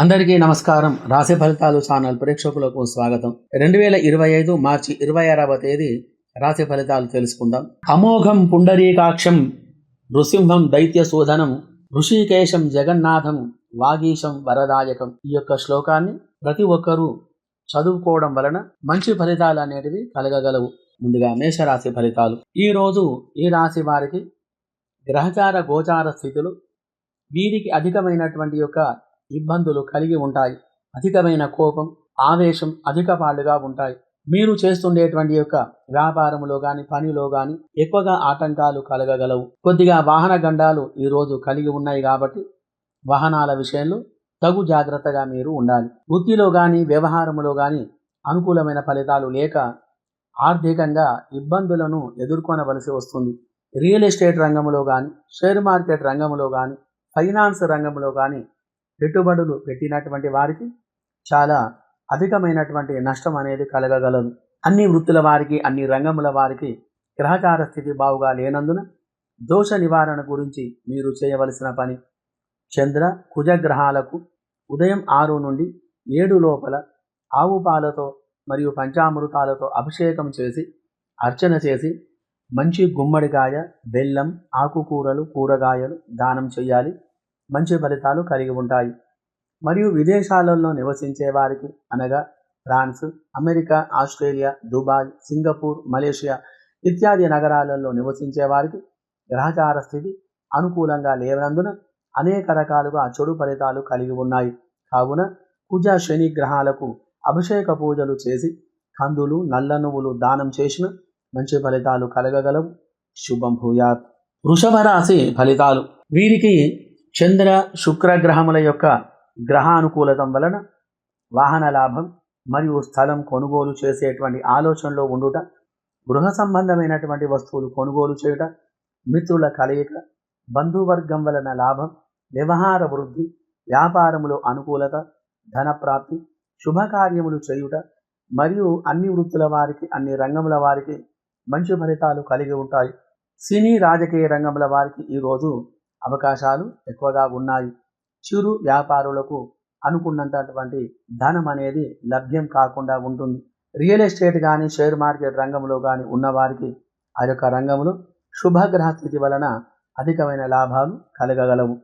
అందరికీ నమస్కారం. రాశి ఫలితాలు ఛానల్ ప్రేక్షకులకు స్వాగతం. రెండు వేల ఇరవై ఐదు మార్చి ఇరవై ఆరవ తేదీ రాశి ఫలితాలు తెలుసుకుందాం. అమోఘం పుండరీకాక్షం నృసింహం దైత్య శోధనం ఋషికేశం జగన్నాథం వాగీశం వరదాయకం ఈ యొక్క శ్లోకాన్ని ప్రతి ఒక్కరూ చదువుకోవడం వలన మంచి ఫలితాలు అనేటివి కలగగలవు. ముందుగా మేషరాశి ఫలితాలు. ఈ రోజు ఈ రాశి వారికి గ్రహచార గోచార స్థితులు వీరికి అధికమైనటువంటి యొక్క ఇబ్బందులు కలిగి ఉంటాయి. అధికమైన కోపం ఆవేశం అధిక పాళ్ళుగా ఉంటాయి. మీరు చేస్తుండేటువంటి యొక్క వ్యాపారములో కానీ పనిలో కానీ ఎక్కువగా ఆటంకాలు కలగగలవు. కొద్దిగా వాహన గండాలు ఈరోజు కలిగి ఉన్నాయి కాబట్టి వాహనాల విషయంలో తగు జాగ్రత్తగా మీరు ఉండాలి. వృత్తిలో కానీ వ్యవహారములో కానీ అనుకూలమైన ఫలితాలు లేక ఆర్థికంగా ఇబ్బందులను ఎదుర్కొనవలసి వస్తుంది. రియల్ ఎస్టేట్ రంగంలో కానీ షేర్ మార్కెట్ రంగంలో కానీ ఫైనాన్స్ రంగంలో కానీ పెట్టుబడులు పెట్టినటువంటి వారికి చాలా అధికమైనటువంటి నష్టం అనేది కలగగలదు. అన్ని వృత్తుల వారికి అన్ని రంగముల వారికి గ్రహచార స్థితి బావుగా లేనందున దోష నివారణ గురించి మీరు చేయవలసిన పని చంద్ర కుజగ్రహాలకు ఉదయం ఆరు నుండి ఏడు లోపల ఆవు పాలతో మరియు పంచామృతాలతో అభిషేకం చేసి అర్చన చేసి మంచి గుమ్మడికాయ బెల్లం ఆకుకూరలు కూరగాయలు దానం చేయాలి. మంచి ఫలితాలు కలిగి ఉంటాయి. మరియు విదేశాలలో నివసించే వారికి అనగా France America Australia Dubai Singapore Malaysia ఇత్యాది నగరాలలో నివసించే వారికి గ్రహచార స్థితి అనుకూలంగా లేవనందున అనేక రకాలుగా చెడు ఫలితాలు కలిగి ఉన్నాయి. కావున కుజ శని గ్రహాలకు అభిషేక పూజలు చేసి కందులు నల్ల నువ్వులు దానం చేసిన మంచి ఫలితాలు కలగగలవు. శుభం భూయాత్. వృషభ రాశి ఫలితాలు. వీరికి చంద్ర శుక్ర గ్రహముల యొక్క గ్రహానుకూలతం వలన వాహన లాభం మరియు స్థలం కొనుగోలు చేసేటువంటి ఆలోచనలో ఉండుట గృహ సంబంధమైనటువంటి వస్తువులు కొనుగోలు చేయుట మిత్రుల కలయిక బంధువర్గం వలన లాభం వ్యవహార వృద్ధి వ్యాపారములో అనుకూలత ధనప్రాప్తి శుభకార్యములు చేయుట మరియు అన్ని వృత్తుల వారికి అన్ని రంగముల వారికి మంచి ఫలితాలు కలిగి ఉంటాయి. సినీ రాజకీయ రంగముల వారికి ఈరోజు అవకాశాలు ఎక్కువగా ఉన్నాయి. చిరు వ్యాపారులకు అనుకున్నంతటువంటి ధనం అనేది లభ్యం కాకుండా ఉంటుంది. రియల్ ఎస్టేట్ కానీ షేర్ మార్కెట్ రంగంలో కానీ ఉన్నవారికి ఆ యొక్క రంగంలో శుభగ్రహ స్థితి వలన అధికమైన లాభాలు కలగగలవు.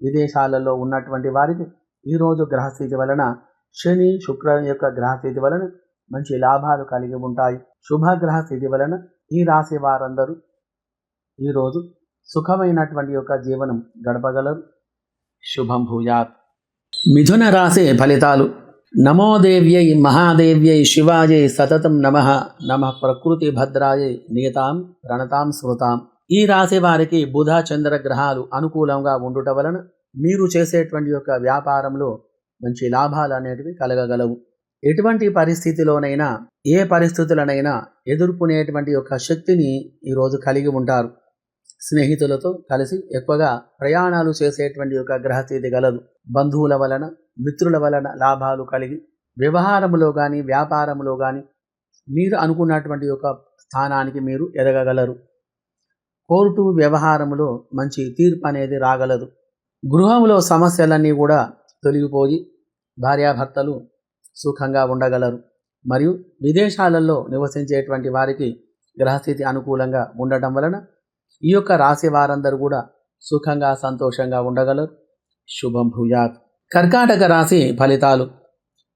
విదేశాలలో ఉన్నటువంటి వారికి ఈరోజు గ్రహస్థితి వలన శని శుక్ర యొక్క గ్రహస్థితి వలన మంచి లాభాలు కలిగి ఉంటాయి. శుభగ్రహ స్థితి వలన ఈ రాశి వారందరూ ఈరోజు సుఖమైనటువంటి యొక్క జీవనం గడపగలరు. శుభం భూయాత్. మిథున రాసే ఫలితాలు. నమోదేవ్యై మహాదేవ్యై శివాజై సతతం నమ. నమ ప్రకృతి భద్రాయై నీతాం ప్రణతాం స్మృతాం. ఈ రాశి వారికి బుధ చంద్ర గ్రహాలు అనుకూలంగా ఉండుట వలన మీరు చేసేటువంటి యొక్క వ్యాపారంలో మంచి లాభాలు అనేటివి కలగగలవు. ఎటువంటి పరిస్థితిలోనైనా ఏ పరిస్థితులనైనా ఎదుర్కొనేటువంటి యొక్క శక్తిని ఈరోజు కలిగి ఉంటారు. స్నేహితులతో కలిసి ఎక్కువగా ప్రయాణాలు చేసేటువంటి యొక్క గ్రహస్థితి గలదు. బంధువుల వలన మిత్రుల వలన లాభాలు కలిగి వ్యవహారములో కానీ వ్యాపారములో కానీ మీరు అనుకున్నటువంటి యొక్క స్థానానికి మీరు ఎదగగలరు. కోర్టు వ్యవహారములో మంచి తీర్పు అనేది రాగలదు. గృహంలో సమస్యలన్నీ కూడా తొలగిపోయి భార్యాభర్తలు సుఖంగా ఉండగలరు. మరియు విదేశాలలో నివసించేటువంటి వారికి గ్రహస్థితి అనుకూలంగా ఉండటం వలన ఈ యొక్క రాశి వారందరూ కూడా సుఖంగా సంతోషంగా ఉండగలరు. శుభం భూయాత్. కర్కాటక రాశి ఫలితాలు.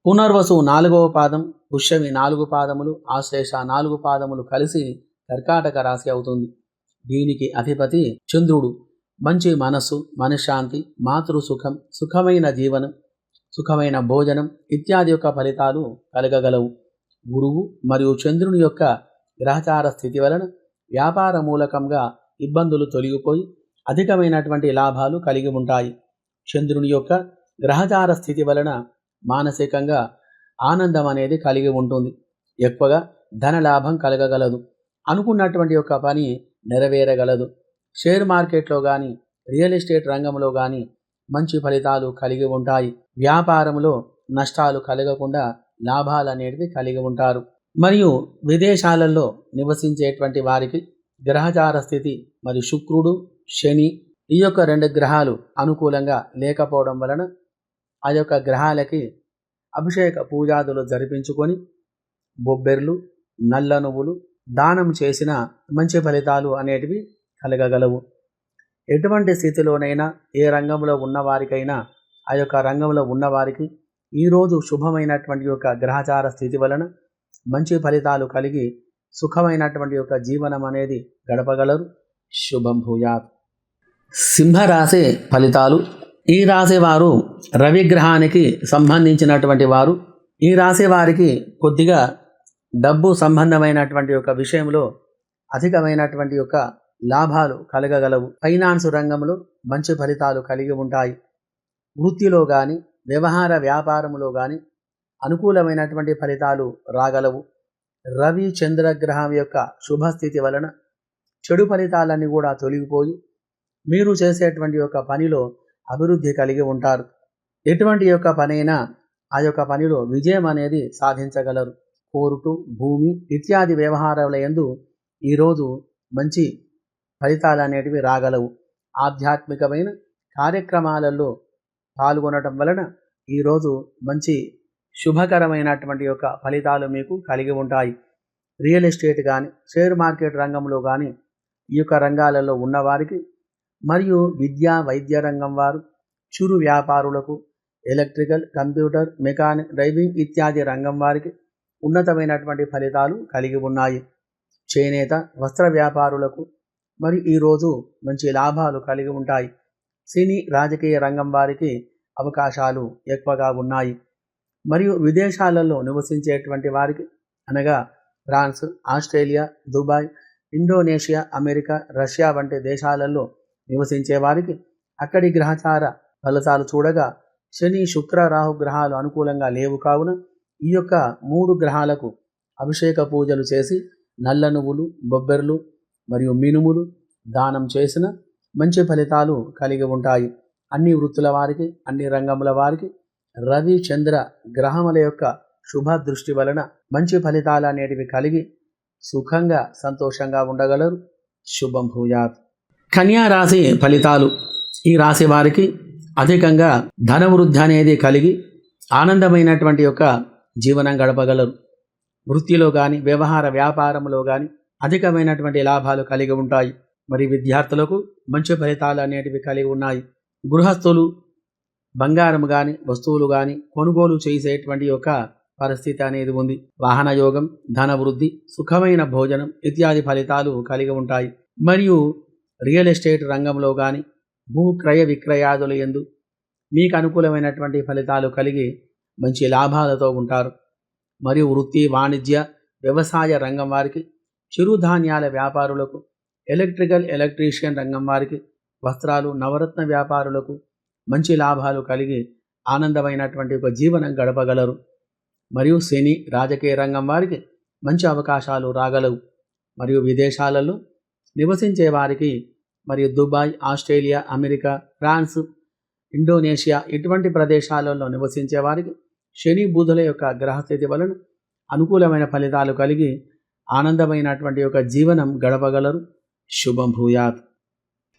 పునర్వసు నాలుగవ పాదం పుష్యమి నాలుగు పాదములు ఆశ్లేష నాలుగు పాదములు కలిసి కర్కాటక రాశి అవుతుంది. దీనికి అధిపతి చంద్రుడు. మంచి మనస్సు మనశ్శాంతి మాతృ సుఖం సుఖమైన జీవనం సుఖమైన భోజనం ఇత్యాది యొక్క ఫలితాలు కలగగలవు. గురువు మరియు చంద్రుని యొక్క గ్రహచార స్థితి వలన వ్యాపార మూలకంగా ఇబ్బందులు తొలగిపోయి అధికమైనటువంటి లాభాలు కలిగి ఉంటాయి. చంద్రుని యొక్క గ్రహచార స్థితి వలన మానసికంగా ఆనందం అనేది కలిగి ఉంటుంది. ఎక్కువగా ధన లాభం కలగగలదు. అనుకున్నటువంటి యొక్క పని నెరవేరగలదు. షేర్ మార్కెట్లో కానీ రియల్ ఎస్టేట్ రంగంలో కానీ మంచి ఫలితాలు కలిగి ఉంటాయి. వ్యాపారంలో నష్టాలు కలగకుండా లాభాలు అనేటివి కలిగి ఉంటారు. మరియు విదేశాలలో నివసించేటువంటి వారికి గ్రహచార స్థితి మరియు శుక్రుడు శని ఈ యొక్క రెండు గ్రహాలు అనుకూలంగా లేకపోవడం వలన ఆ యొక్క గ్రహాలకి అభిషేక పూజాదులు జరిపించుకొని బొబ్బెర్లు నల్ల నువ్వులు దానం చేసిన మంచి ఫలితాలు అనేటివి కలగగలవు. ఎటువంటి స్థితిలోనైనా ఏ రంగంలో ఉన్నవారికైనా ఆ యొక్క రంగంలో ఉన్నవారికి ఈరోజు శుభమైనటువంటి యొక్క గ్రహచార స్థితి వలన మంచి ఫలితాలు కలిగి సుఖమైనటువంటి యొక్క జీవనం అనేది గడపగలరు. శుభం భూయాత్. సింహరాశి ఫలితాలు. ఈ రాశి వారు రవిగ్రహానికి సంబంధించినటువంటి వారు. ఈ రాశి వారికి కొద్దిగా డబ్బు సంబంధమైనటువంటి యొక్క విషయంలో అధికమైనటువంటి యొక్క లాభాలు కలగగలవు. ఫైనాన్స్ రంగంలో మంచి ఫలితాలు కలిగి ఉంటాయి. వృత్తిలో కానీ వ్యవహార వ్యాపారంలో కానీ అనుకూలమైనటువంటి ఫలితాలు రాగలవు. రవి చంద్రగ్రహం యొక్క శుభస్థితి వలన చెడు ఫలితాలన్నీ కూడా తొలగిపోయి మీరు చేసేటువంటి యొక్క పనిలో అభివృద్ధి కలిగి ఉంటారు. ఎటువంటి యొక్క పనైనా ఆ యొక్క పనిలో విజయం అనేది సాధించగలరు. కోర్టు భూమి ఇత్యాది వ్యవహారాల యందు ఈరోజు మంచి ఫలితాలు అనేటివి రాగలవు. ఆధ్యాత్మికమైన కార్యక్రమాలలో పాల్గొనడం వలన ఈరోజు మంచి శుభకరమైనటువంటి యొక్క ఫలితాలు మీకు కలిగి ఉంటాయి. రియల్ ఎస్టేట్ కానీ షేర్ మార్కెట్ రంగంలో కానీ ఈ యొక్క రంగాలలో ఉన్నవారికి మరియు విద్యా వైద్య రంగం వారు చురు వ్యాపారులకు ఎలక్ట్రికల్ కంప్యూటర్ మెకానిక్ డ్రైవింగ్ ఇత్యాది రంగం వారికి ఉన్నతమైనటువంటి ఫలితాలు కలిగి ఉన్నాయి. చేనేత వస్త్ర వ్యాపారులకు మరి ఈరోజు మంచి లాభాలు కలిగి ఉంటాయి. సినీ రాజకీయ రంగం వారికి అవకాశాలు ఎక్కువగా ఉన్నాయి. మరియు విదేశాలలో నివసించేటువంటి వారికి అనగా France Australia Dubai Indonesia America Russia వంటి దేశాలలో నివసించే వారికి అక్కడి గ్రహచార ఫలితాలు చూడగా శని శుక్ర రాహు గ్రహాలు అనుకూలంగా లేవు కావున ఈ యొక్క మూడు గ్రహాలకు అభిషేక పూజలు చేసి నల్ల నువ్వులు బొబ్బెర్లు మరియు మినుములు దానం చేసిన మంచి ఫలితాలు కలిగి ఉంటాయి. అన్ని వృత్తుల వారికి అన్ని రంగముల వారికి రవి చంద్ర గ్రహముల యొక్క శుభ దృష్టి వలన మంచి ఫలితాలు అనేటివి కలిగి సుఖంగా సంతోషంగా ఉండగలరు. శుభం భూయాత్. కన్యా రాశి ఫలితాలు. ఈ రాశి వారికి అధికంగా ధనవృద్ధి అనేది కలిగి ఆనందమైనటువంటి యొక్క జీవనం గడపగలరు. వృత్తిలో కానీ వ్యవహార వ్యాపారంలో కానీ అధికమైనటువంటి లాభాలు కలిగి ఉంటాయి. మరి విద్యార్థులకు మంచి ఫలితాలు అనేటివి కలిగి ఉన్నాయి. గృహస్థులు బంగారం కానీ వస్తువులు కానీ కొనుగోలు చేసేటువంటి యొక్క పరిస్థితి అనేది ఉంది. వాహన యోగం ధన వృద్ధి సుఖమైన భోజనం ఇత్యాది ఫలితాలు కలిగి ఉంటాయి. మరియు రియల్ ఎస్టేట్ రంగంలో కానీ భూ క్రయ విక్రయాదుల ఎందు మీకు అనుకూలమైనటువంటి ఫలితాలు కలిగి మంచి లాభాలతో ఉంటారు. మరియు వృత్తి వాణిజ్య వ్యవసాయ రంగం వారికి చిరుధాన్యాల వ్యాపారులకు ఎలక్ట్రికల్ ఎలక్ట్రీషియన్ రంగం వారికి వస్త్రాలు నవరత్న వ్యాపారులకు మంచి లాభాలు కలిగి ఆనందమైనటువంటి ఒక జీవనం గడపగలరు. మరియు శని రాజకీయ రంగం వారికి మంచి అవకాశాలు రాగలవు. మరియు విదేశాలలో నివసించే వారికి మరియు Dubai Australia America France Indonesia ఇటువంటి ప్రదేశాలలో నివసించే వారికి శని బుధుల యొక్క గ్రహస్థితి వలన అనుకూలమైన ఫలితాలు కలిగి ఆనందమైనటువంటి యొక్క జీవనం గడపగలరు. శుభం భూయాత్.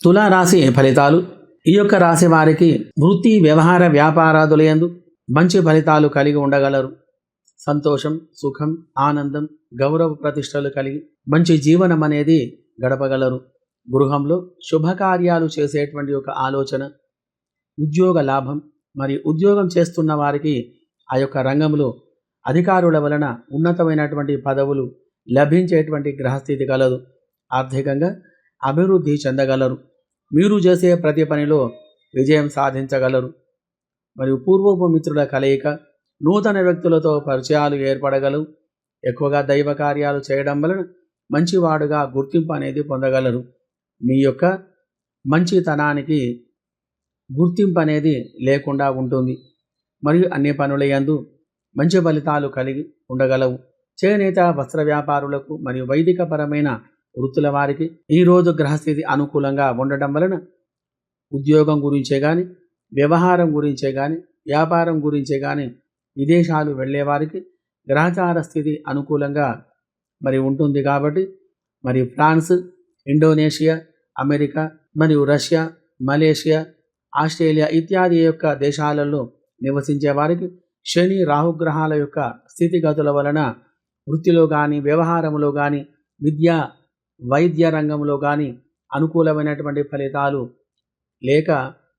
తులారాశి ఫలితాలు ఈ యొక్క రాశి వారికి వృత్తి వ్యవహార వ్యాపారాదులయందు మంచి ఫలితాలు కలిగి ఉండగలరు. సంతోషం సుఖం ఆనందం గౌరవ ప్రతిష్టలు కలిగి మంచి జీవనం అనేది గడపగలరు. గృహంలో శుభకార్యాలు చేసేటువంటి ఒక ఆలోచన ఉద్యోగ లాభం మరియు ఉద్యోగం చేస్తున్న వారికి ఆ యొక్క రంగంలో అధికారుల వలన ఉన్నతమైనటువంటి పదవులు లభించేటువంటి గ్రహస్థితి కలదు. ఆర్థికంగా అభివృద్ధి చెందగలరు. మీరు చేసే ప్రతి పనిలో విజయం సాధించగలరు. మరియు పూర్వపు మిత్రుల కలయిక నూతన వ్యక్తులతో పరిచయాలు ఏర్పడగలవు ఎక్కువగా దైవ కార్యాలు చేయడం వలన మంచివాడుగా గుర్తింపు అనేది పొందగలరు. మీ యొక్క మంచితనానికి గుర్తింపు అనేది లేకుండా ఉంటుంది. మరియు అన్ని పనుల యందు మంచి ఫలితాలు కలిగి ఉండగలవు. చేనేత వస్త్ర వ్యాపారులకు మరియు వైదిక పరమైన వృత్తుల వారికి ఈరోజు గ్రహస్థితి అనుకూలంగా ఉండటం వలన ఉద్యోగం గురించే కానీ వ్యవహారం గురించే కానీ వ్యాపారం గురించే కానీ విదేశాలు వెళ్ళేవారికి గ్రహచార స్థితి అనుకూలంగా మరి ఉంటుంది కాబట్టి మరి ఫ్రాన్స్ ఇండోనేషియా అమెరికా మరియు రష్యా మలేషియా ఆస్ట్రేలియా ఇత్యాది యొక్క దేశాలలో నివసించే వారికి శని రాహుగ్రహాల యొక్క స్థితిగతుల వలన వృత్తిలో కానీ వ్యవహారంలో కానీ విద్య వైద్య రంగంలో కానీ అనుకూలమైనటువంటి ఫలితాలు లేక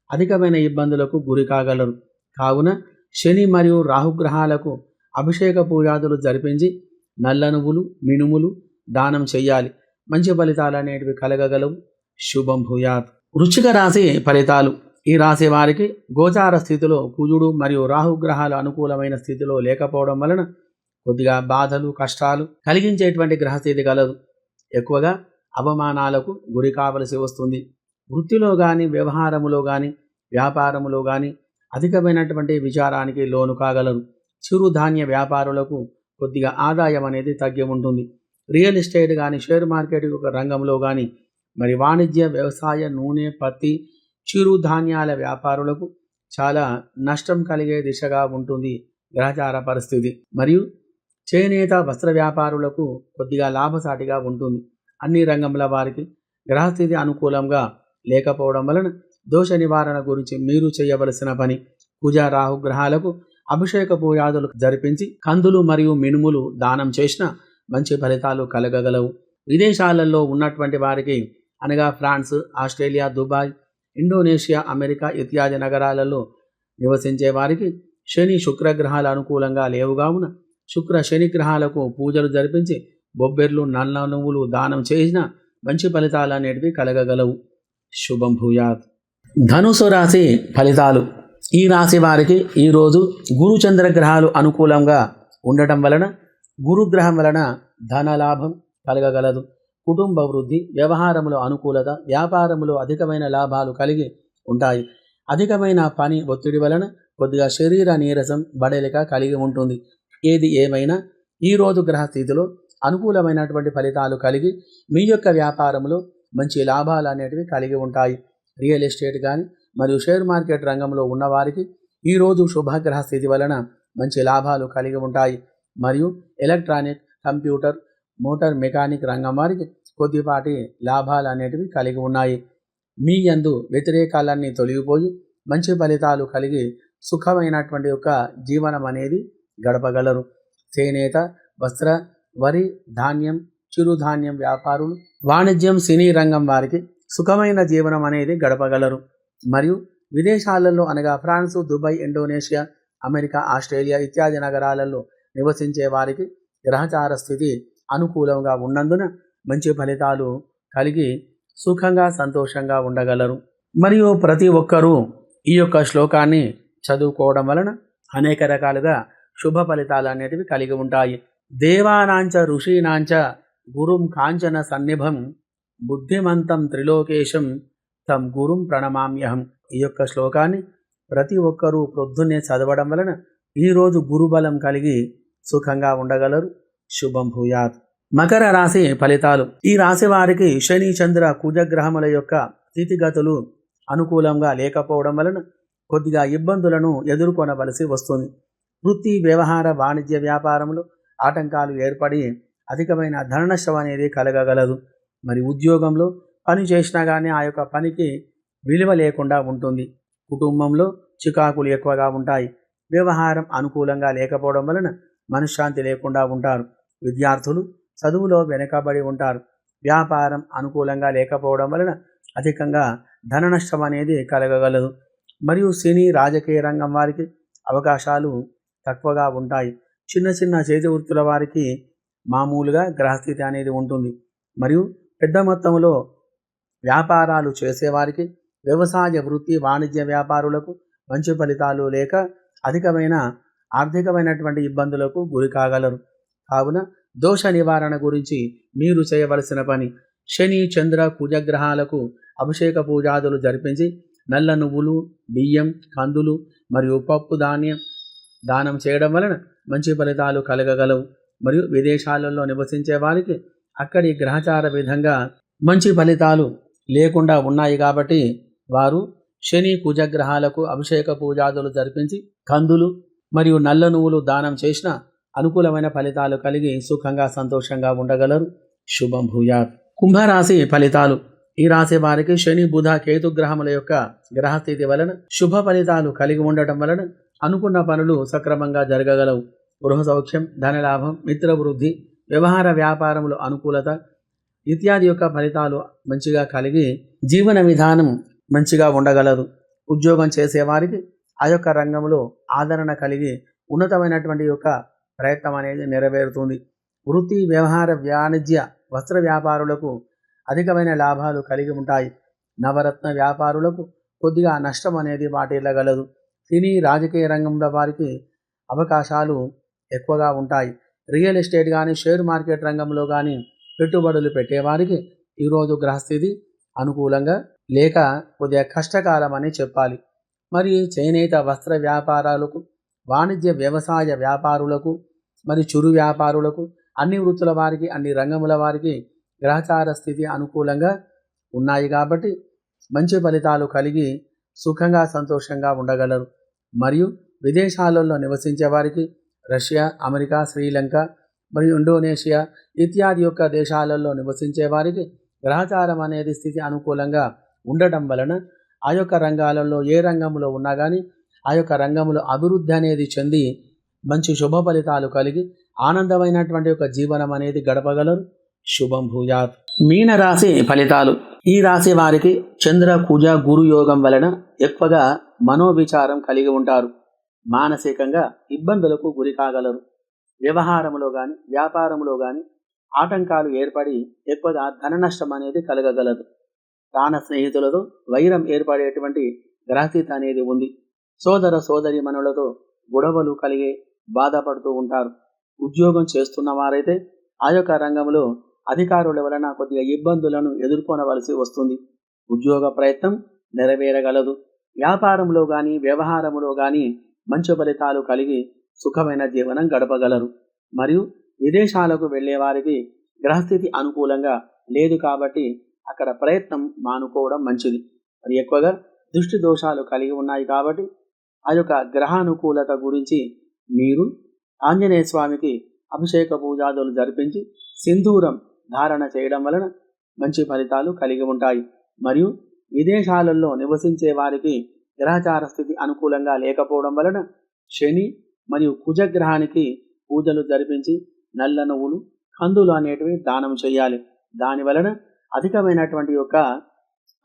అధికమైన ఇబ్బందులకు గురి కాగలరు. కావున శని మరియు రాహుగ్రహాలకు అభిషేక పూజాదులు జరిపించి నల్ల నువ్వులు మినుములు దానం చేయాలి మంచి ఫలితాలు అనేటివి కలగగలవు. శుభం భూయాత్. వృచ్చిక రాశి ఫలితాలు. ఈ రాశి వారికి గోచార స్థితిలో కుజుడు మరియు రాహుగ్రహాలు అనుకూలమైన స్థితిలో లేకపోవడం వలన కొద్దిగా బాధలు కష్టాలు కలిగించేటువంటి గ్రహస్థితి కలదు. ఎక్కువగా అవమానాలకు గురి కావలసి వస్తుంది. వృత్తిలో కానీ వ్యవహారములో కానీ వ్యాపారములో కానీ అధికమైనటువంటి విచారానికి లోను కాగలరు. చిరుధాన్య వ్యాపారులకు కొద్దిగా ఆదాయం అనేది తగ్గి ఉంటుంది. రియల్ ఎస్టేట్ కానీ షేర్ మార్కెట్ యొక్క రంగంలో కానీ మరి వాణిజ్య వ్యవసాయ నూనె పత్తి చిరుధాన్యాల వ్యాపారులకు చాలా నష్టం కలిగే దిశగా ఉంటుంది. గ్రహచార పరిస్థితి. మరియు చేనేత వస్త్ర వ్యాపారులకు కొద్దిగా లాభసాటిగా ఉంటుంది. అన్ని రంగంల వారికి గ్రహస్థితి అనుకూలంగా లేకపోవడం వలన దోష నివారణ గురించి మీరు చేయవలసిన పని పూజా రాహుగ్రహాలకు అభిషేక పూజాదులు జరిపించి కందులు మరియు మినుములు దానం చేసిన మంచి ఫలితాలు కలగగలవు. విదేశాలలో ఉన్నటువంటి వారికి అనగా France Australia Dubai Indonesia America ఇత్యాది నగరాలలో నివసించే వారికి శని శుక్రగ్రహాలు అనుకూలంగా లేవుగా కావున శుక్ర శని గ్రహాలకు పూజలు జరిపించి బొబ్బెర్లు నల్ల నువ్వులు దానం చేసిన మంచి ఫలితాలు అనేటివి కలగగలవు. శుభం భూయాత్. ధనుసు రాశి ఫలితాలు. ఈ రాశి వారికి ఈరోజు గురుచంద్ర గ్రహాలు అనుకూలంగా ఉండటం వలన గురుగ్రహం వలన ధన లాభం కలగగలదు. కుటుంబ వృద్ధి వ్యవహారములో అనుకూలత వ్యాపారములో అధికమైన లాభాలు కలిగి ఉంటాయి. అధికమైన పని ఒత్తిడి వలన కొద్దిగా శరీర నీరసం బడలిక కలిగి ఉంటుంది. ఏది ఏమైనా ఈరోజు గ్రహస్థితిలో అనుకూలమైనటువంటి ఫలితాలు కలిగి మీ యొక్క వ్యాపారంలో మంచి లాభాలు అనేటివి కలిగి ఉంటాయి. రియల్ ఎస్టేట్ కానీ మరియు షేర్ మార్కెట్ రంగంలో ఉన్నవారికి ఈరోజు శుభగ్రహ స్థితి వలన మంచి లాభాలు కలిగి ఉంటాయి. మరియు ఎలక్ట్రానిక్ కంప్యూటర్ మోటార్ మెకానిక్ రంగం వారికి కొద్దిపాటి లాభాలు అనేటివి కలిగి ఉన్నాయి. మీ యందు వ్యతిరేకాలన్నీ తొలగిపోయి మంచి ఫలితాలు కలిగి సుఖమైనటువంటి యొక్క జీవనం అనేది గడపగలరు. చేనేత వస్త్ర వరి ధాన్యం చిరుధాన్యం వ్యాపారులు వాణిజ్యం సినీ రంగం వారికి సుఖమైన జీవనం అనేది గడపగలరు. మరియు విదేశాలలో అనగా France Dubai Indonesia America Australia ఇత్యాది నగరాలలో నివసించే వారికి గ్రహచార స్థితి అనుకూలంగా ఉన్నందున మంచి ఫలితాలు కలిగి సుఖంగా సంతోషంగా ఉండగలరు. మరియు ప్రతి ఒక్కరూ ఈ యొక్క శ్లోకాన్ని చదువుకోవడం వలన అనేక రకాలుగా శుభ ఫలితాలు అనేటివి కలిగి ఉంటాయి. దేవానాంచ ఋషీనాంచ గురుం కాంచన సన్నిభం బుద్ధిమంతం త్రిలోకేశం తం గురుం ప్రణమామ్యహం. ఈ యొక్క శ్లోకాన్ని ప్రతి ఒక్కరూ ప్రొద్దున్నే చదవడం వలన ఈరోజు గురుబలం కలిగి సుఖంగా ఉండగలరు. శుభం భూయాత్. మకర రాశి ఫలితాలు. ఈ రాశి వారికి శని చంద్ర కుజగ్రహముల యొక్క స్థితిగతులు అనుకూలంగా లేకపోవడం వలన కొద్దిగా ఇబ్బందులను ఎదుర్కొనవలసి వస్తుంది. వృత్తి వ్యవహార వాణిజ్య వ్యాపారంలో ఆటంకాలు ఏర్పడి అధికమైన ధననష్టం అనేది కలగగలదు. మరి ఉద్యోగంలో పని చేసినా కానీ ఆ యొక్క పనికి విలువ లేకుండా ఉంటుంది. కుటుంబంలో చికాకులు ఎక్కువగా ఉంటాయి. వ్యవహారం అనుకూలంగా లేకపోవడం వలన మనశ్శాంతి లేకుండా ఉంటారు. విద్యార్థులు చదువులో వెనుకబడి ఉంటారు. వ్యాపారం అనుకూలంగా లేకపోవడం వలన అధికంగా ధన నష్టం అనేది కలగగలదు. మరియు సినీ రాజకీయ రంగం వారికి అవకాశాలు తక్కువగా ఉంటాయి. చిన్న చిన్న చేతి వృత్తుల వారికి మామూలుగా గ్రహస్థితి అనేది ఉంటుంది. మరియు పెద్ద మొత్తంలో వ్యాపారాలు చేసేవారికి వ్యవసాయ వృత్తి వాణిజ్య వ్యాపారులకు మంచి ఫలితాలు లేక అధికమైన ఆర్థికమైనటువంటి ఇబ్బందులకు గురి కాగలరు. కావున దోష నివారణ గురించి మీరు చేయవలసిన పని శని చంద్ర కుజగ్రహాలకు అభిషేక పూజాదులు జరిపించి నల్ల నువ్వులు బియ్యం కందులు మరియు పప్పు ధాన్యం దానం చేయడం వలన మంచి ఫలితాలు కలగగలవు. మరియు విదేశాలలో నివసించే వారికి అక్కడి గ్రహచార విధంగా మంచి ఫలితాలు లేకుండా ఉన్నాయి కాబట్టి వారు శని కుజగ్రహాలకు అభిషేక పూజాదులు జరిపించి కందులు మరియు నల్ల నువ్వులు దానం చేసిన అనుకూలమైన ఫలితాలు కలిగి సుఖంగా సంతోషంగా ఉండగలరు. శుభం భూయాత్. కుంభరాశి ఫలితాలు. ఈ రాశి వారికి శని బుధ కేతు గ్రహముల యొక్క గ్రహస్థితి వలన శుభ ఫలితాలు కలిగి ఉండటం వలన అనుకున్న పనులు సక్రమంగా జరగగలవు. గృహ సౌఖ్యం ధనలాభం మిత్రవృద్ధి వ్యవహార వ్యాపారములు అనుకూలత ఇత్యాది యొక్క ఫలితాలు మంచిగా కలిగి జీవన విధానం మంచిగా ఉండగలదు. ఉద్యోగం చేసేవారికి ఆ యొక్క రంగంలో ఆదరణ కలిగి ఉన్నతమైనటువంటి యొక్క ప్రయత్నం అనేది నెరవేరుతుంది. వృత్తి వ్యవహార వాణిజ్య వస్త్ర వ్యాపారులకు అధికమైన లాభాలు కలిగి ఉంటాయి. నవరత్న వ్యాపారులకు కొద్దిగా నష్టం అనేది వాటిల్లగలదు. సినీ రాజకీయ రంగంలో వారికి అవకాశాలు ఎక్కువగా ఉంటాయి. రియల్ ఎస్టేట్ కానీ షేర్ మార్కెట్ రంగంలో కానీ పెట్టుబడులు పెట్టేవారికి ఈరోజు గ్రహస్థితి అనుకూలంగా లేక కొద్దిగా కష్టకాలం అని చెప్పాలి. మరి చేనేత వస్త్ర వ్యాపారాలకు వాణిజ్య వ్యవసాయ వ్యాపారులకు మరి చురు వ్యాపారులకు అన్ని వృత్తుల వారికి అన్ని రంగముల వారికి గ్రహచార స్థితి అనుకూలంగా ఉన్నాయి కాబట్టి మంచి ఫలితాలు కలిగి సుఖంగా సంతోషంగా ఉండగలరు. మరియు విదేశాలలో నివసించే వారికి రష్యా అమెరికా శ్రీలంక మరియు ఇండోనేషియా ఇత్యాది యొక్క దేశాలలో నివసించే వారికి గ్రహచారం అనేది స్థితి అనుకూలంగా ఉండటం వలన ఆ యొక్క రంగాలలో ఏ రంగంలో ఉన్నా కానీ ఆ యొక్క రంగంలో అభివృద్ధి అనేది చెంది మంచి శుభ ఫలితాలు కలిగి ఆనందమైనటువంటి ఒక జీవనం అనేది గడపగలరు. శుభం భూయాత్. మీన రాశి ఫలితాలు. ఈ రాశి వారికి చంద్ర కుజ గురు యోగం వలన ఎక్కువగా మనోవిచారం కలిగి ఉంటారు. మానసికంగా ఇబ్బందులకు గురి కాగలరు. వ్యవహారంలో కానీ వ్యాపారంలో కానీ ఆటంకాలు ఏర్పడి ఎక్కువగా ధన నష్టం అనేది కలగగలదు. ప్రాణ స్నేహితులతో వైరం ఏర్పడేటువంటి గ్రహస్థితి అనేది ఉంది. సోదర సోదరి మనులతో గొడవలు కలిగే బాధపడుతూ ఉంటారు. ఉద్యోగం చేస్తున్న వారైతే ఆ యొక్క రంగంలో అధికారుల వలన కొద్దిగా ఇబ్బందులను ఎదుర్కొనవలసి వస్తుంది. ఉద్యోగ ప్రయత్నం నెరవేరగలదు. వ్యాపారంలో కానీ వ్యవహారంలో కానీ మంచి ఫలితాలు కలిగి సుఖమైన జీవనం గడపగలరు. మరియు విదేశాలకు వెళ్ళేవారికి గ్రహస్థితి అనుకూలంగా లేదు కాబట్టి అక్కడ ప్రయత్నం మానుకోవడం మంచిది. మరి ఎక్కువగా దృష్టి దోషాలు కలిగి ఉన్నాయి కాబట్టి ఆ యొక్క గ్రహానుకూలత గురించి మీరు ఆంజనేయ స్వామికి అభిషేక పూజాదులు జరిపించి సింధూరం ధారణ చేయడం వలన మంచి ఫలితాలు కలిగి ఉంటాయి. మరియు విదేశాలలో నివసించే వారికి గ్రహచార స్థితి అనుకూలంగా లేకపోవడం వలన శని మరియు కుజగ్రహానికి పూజలు జరిపించి నల్ల నువ్వులు కందులు అనేటివి దానం చేయాలి. దాని వలన అధికమైనటువంటి యొక్క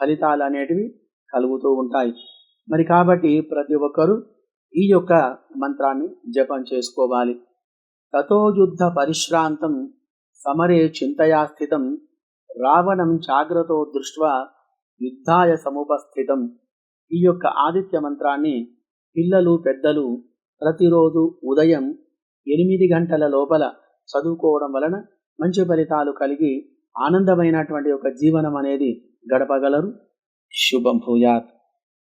ఫలితాలు అనేటివి కలుగుతూ ఉంటాయి. మరి కాబట్టి ప్రతి ఒక్కరూ ఈ యొక్క మంత్రాన్ని జపం చేసుకోవాలి. తతో యుద్ధ పరిశ్రాంతం సమరే చింతయా స్థితం రావణం జాగ్రత్తో దృష్ట్వా యుద్ధాయ సముపస్థితం. ఈ యొక్క ఆదిత్య మంత్రాన్ని పిల్లలు పెద్దలు ప్రతిరోజు ఉదయం ఎనిమిది గంటల లోపల చదువుకోవడం వలన మంచి ఫలితాలు కలిగి ఆనందమైనటువంటి ఒక జీవనం అనేది గడపగలరు. శుభం భూయాత్.